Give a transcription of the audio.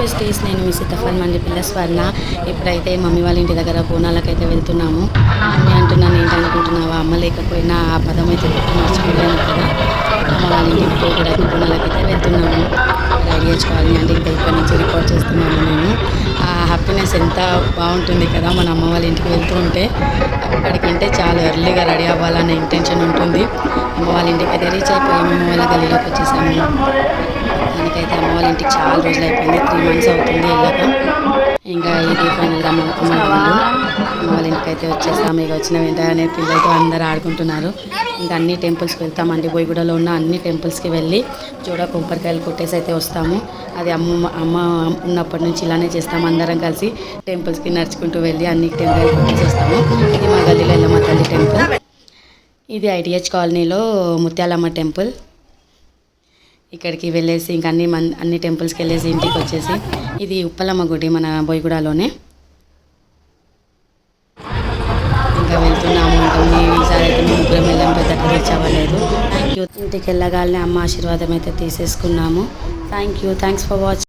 Besties నేను మీ సీతఫల్ మంది పిల్ల స్వర్ణ ఇప్పుడైతే మమ్మీ వాళ్ళ ఇంటి దగ్గర బోనాలకైతే వెళ్తున్నాము మమ్మీ అంటున్నాను ఏంటనుకుంటున్నావా అమ్మ లేకపోయినా ఆ పదం అయితే గుర్తు మర్చిపోలేను కదా. అమ్మ వాళ్ళ ఇంటికి పోకూడదు బోనాలకైతే వెళ్తున్నాము. రెడీ చేసుకోవాలి అంటే ఇంకా ఇక్కడి నుంచి రికార్డ్ చేస్తున్నాను నేను. ఆ హ్యాపీనెస్ ఎంత బాగుంటుంది కదా మన అమ్మ వాళ్ళ ఇంటికి వెళ్తూ ఉంటే. అక్కడికంటే చాలా ఎర్లీగా రెడీ అవ్వాలనే ఇంటెన్షన్ ఉంటుంది. అమ్మ వాళ్ళ ఇంటికి అయితే రీచ్ అయిపోయాము అమ్మ వాళ్ళ గల్లీలోకి వచ్చేసాము. వాళ్ళ ఇంటికి చాలా రోజులు అయిపోయింది. త్రీ మంత్స్ అవుతుంది వెళ్ళాక ఇంకా ఇది ఫైనల్గా అమ్మ అమ్మ అమ్మ వాళ్ళ. ఇంటికి అయితే వచ్చేసాము ఇక వచ్చిన వెంటనే పిల్లలతో అందరూ ఆడుకుంటున్నారు. ఇంకా అన్ని టెంపుల్స్కి వెళ్తామండి. బోయిగూడలో ఉన్న అన్ని టెంపుల్స్కి వెళ్ళి చూడ కొబ్బరికాయలు కొట్టేసి అయితే వస్తాము. అది అమ్మ అమ్మ ఉన్నప్పటి నుంచి ఇలానే చేస్తాము అందరం కలిసి టెంపుల్స్కి నడుచుకుంటూ వెళ్ళి అన్ని టెంపుల్ కొట్టేసి వస్తాము. ఇది మా గల్లీలో ఎల్లమ్మ తల్లి టెంపుల్. ఇది ఐటిహెచ్ కాలనీలో ముత్యాలమ్మ టెంపుల్. ఇక్కడికి వెళ్ళేసి ఇంకా అన్ని మన్ అన్ని టెంపుల్స్కి వెళ్ళేసి ఇంటికి వచ్చేసి ఇది ఉప్పలమ్మ గుడి మన బొయ్యగూడలోనే ఇంకా వెళ్తున్నాము ఇంకా ఈసారి అయితే మేము ముగ్గురం వెళ్ళాము పెద్ద రీచ్ అవ్వలేదు థ్యాంక్ యూ ఇంటికి వెళ్ళగానే అమ్మ ఆశీర్వాదం అయితే తీసేసుకున్నాము. Thank you thanks for watching